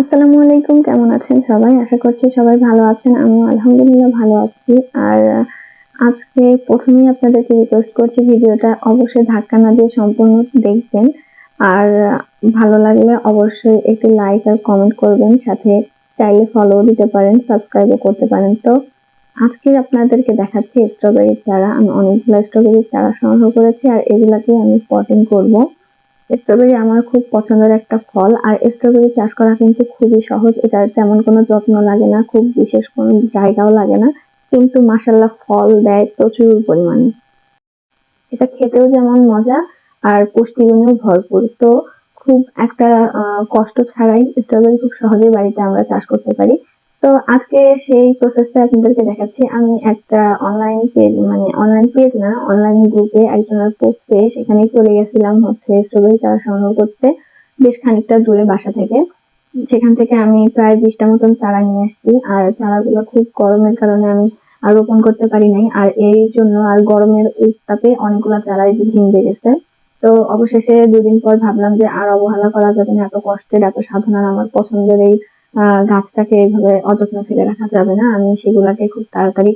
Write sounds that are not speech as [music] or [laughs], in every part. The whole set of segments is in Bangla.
আসসালামু আলাইকুম, কেমন আছেন সবাই? আশা করছি সবাই ভালো আছেন। আমিও আলহামদুলিল্লাহ ভালো আছি। আর আজকে প্রথমেই আপনাদেরকে রিকোয়েস্ট করছি ভিডিওটা অবশ্যই ধাক্কা না দিয়ে সম্পূর্ণ দেখবেন। আর, ভালো লাগলে অবশ্যই একটি লাইক আর কমেন্ট করবেন। সাথে চাইলে ফলো দিতে পারেন সাবস্ক্রাইবও করতে পারেন। তো আজকে আপনাদেরকে দেখাচ্ছি স্ট্রবেরির চারা। আমি অনেকগুলো স্ট্রবেরির চারা সংগ্রহ করেছি আর এগুলাকে আমি পটিং করব। স্ট্রবেরি আমার খুব পছন্দের একটা ফল, আর স্ট্রবেরি চাষ করা কিন্তু খুবই সহজ। এটার তেমন কোনো যত্ন লাগে না, খুব বিশেষ কোনো জায়গাও লাগে না, কিন্তু মাসাল্লাহ ফল দেয় প্রচুর পরিমাণে। এটা খেতেও যেমন মজা, আর পুষ্টিগুণেও ভরপুর। তো খুব একটা কষ্ট ছাড়াই স্ট্রবেরি খুব সহজেই বাড়িতে আমরা চাষ করতে পারি। তো আজকে সেই প্রসেসটা আপনাদেরকে দেখাচ্ছি। আমি একটা অনলাইন পেজ মানে অনলাইন পেজ না অনলাইন গ্রুপে একজনের পোস্ট পেয়ে সেখানে চলে গেছিলাম হচ্ছে স্ট্রবেরি চারা সংগ্রহ করতে বেশ খানিকটা দূরে বাসা থেকে। সেখান থেকে আমি প্রায় বিশটা মতন চারা নিয়ে আসছি। আর চারাগুলো খুব গরমের কারণে আমি আর রোপণ করতে পারি নাই। আর এই জন্য আর গরমের উত্তাপে অনেকগুলো চারাই ভিজে গেছে। তো অবশেষে দুদিন পর ভাবলাম যে আর অবহেলা করা যাবে না, এত কষ্টের, এত সাধনার, আমার পছন্দের এই গাছটাকে এইভাবে অযত্ন ফেলে রাখা যাবে না। আমি সেগুলাকে খুব তাড়াতাড়ি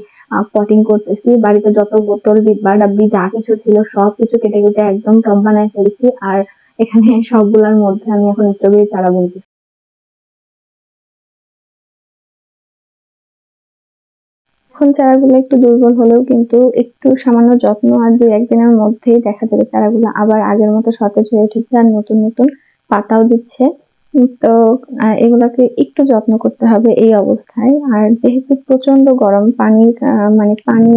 পটিং করতেছি। বাড়িতে যত বোতল ডিব্বা ডাব্বি, যা কিছু ছিল, সব কিছু কেটে কেটে একদম টব বানায় ফেলছি। আর এখানে [laughs] সবগুলোর মধ্যে আমি এখন স্ট্রবেরি চারা বুনছি এখন চারাগুলো একটু দুর্বল হলেও কিন্তু একটু সামান্য যত্ন আর দুই একদিনের মধ্যেই দেখা যাবে চারাগুলো আবার আগের মতো সতেজ হয়ে উঠেছে আর নতুন নতুন পাতাও দিচ্ছে। তো এগুলাকে একটু যত্ন করতে হবে এই অবস্থায়। আর যেহেতু প্রচণ্ড গরম, পানি মানে পানি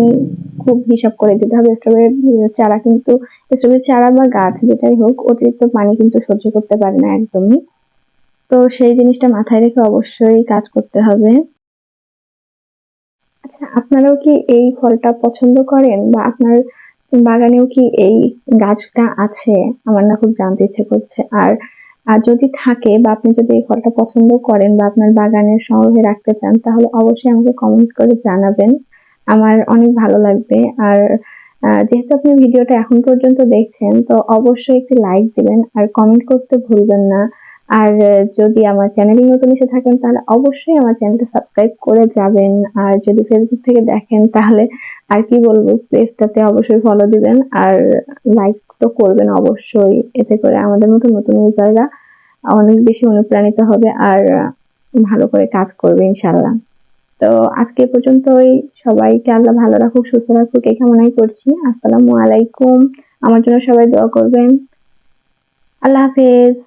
খুব হিসাব করে দিতে হবে। স্ট্রবেরি চারা কিন্তু, স্ট্রবেরি চারা বা গাছ যেটাই হোক, অতিরিক্ত পানি কিন্তু সহ্য করতে পারে না একদমই। তো সেই জিনিসটা মাথায় রেখে অবশ্যই কাজ করতে হবে। আচ্ছা আপনারাও কি এই ফলটা পছন্দ করেন? বা আপনার বাগানেও কি এই গাছটা আছে? আমার না খুব জানতে ইচ্ছে করছে। আর আর যদি থাকে বা আপনি যদি এই ফলটা পছন্দ করেন বা আপনার বাগানের সংগ্রহে রাখতে চান, তাহলে অবশ্যই আমাকে কমেন্ট করে জানাবেন। আমার অনেক ভালো লাগবে। আর যেহেতু আপনি ভিডিওটা এখন পর্যন্ত দেখছেন, তো অবশ্যই একটি লাইক দিবেন আর কমেন্ট করতে ভুলবেন না। আর, যদি আমার চ্যানেলে নতুন এসে থাকেন, তাহলে অবশ্যই আমার চ্যানেলটা সাবস্ক্রাইব করে যাবেন। আর যদি ফেসবুক থেকে দেখেন, তাহলে আর কি বলব পেজটাতে অবশ্যই ফলো দিবেন। আর লাইক তো করবেন অবশ্যই। এতে করে আমাদের মতো নতুন ইউজাররা অনেক বেশি অনুপ্রাণিত হবে আর ভালো করে কাজ করবে ইনশাল্লাহ তো আজকে পর্যন্ত ওই সবাইকে আল্লাহ ভালো রাখুক, সুস্থ রাখুক। এই কামনাই করছি। আসসালামু আলাইকুম। আমার জন্য সবাই দোয়া করবেন। আল্লাহ হাফেজ।